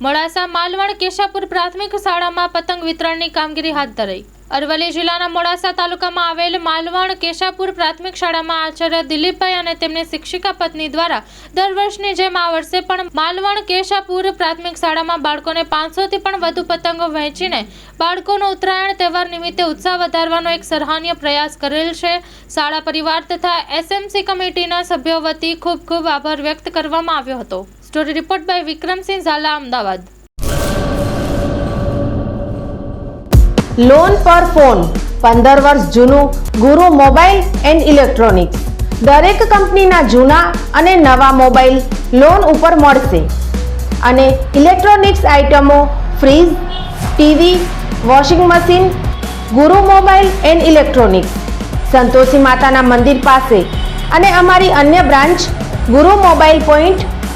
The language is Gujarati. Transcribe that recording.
મોડાસા માલવણ કેશાપુર પ્રાથમિક શાળામાં પતંગ વિતરણની કામગીરી હાથ ધરાઈ અરવલ્લી જિલ્લાના મોડાસા તાલુકામાં આવેલ માલવણ કેશાપુર પ્રાથમિક શાળામાં આચાર્ય દિલીપભાઈ અને તેમની શિક્ષિકા પત્ની દ્વારા દર વર્ષની જેમ આ વર્ષે પણ માલવણ કેશાપુર પ્રાથમિક શાળામાં બાળકોને પાંચસોથી પણ વધુ પતંગો વહેંચીને બાળકોનો ઉત્તરાયણ તહેવાર નિમિત્તે ઉત્સાહ વધારવાનો એક સરાહનીય પ્રયાસ કરેલ છે. શાળા પરિવાર તથા એસએમસી કમિટીના સભ્યો વતી ખૂબ ખૂબ આભાર વ્યક્ત કરવામાં આવ્યો હતો. Story report by Vikramsinh Zala Ahmedabad loan પર ફોન પંદર વર્ષ જૂનું, ગુરુ મોબાઈલ એન્ડ ઇલેક્ટ્રોનિક્સ દરેક કંપનીના જૂના અને નવા મોબાઈલ લોન ઉપર મળશે. અને ઇલેક્ટ્રોનિક્સ આઇટમો fridge TV washing machine Guru mobile and electronics Santoshi માતાના મંદિર પાસે. અને અમારી અન્ય branch Guru mobile point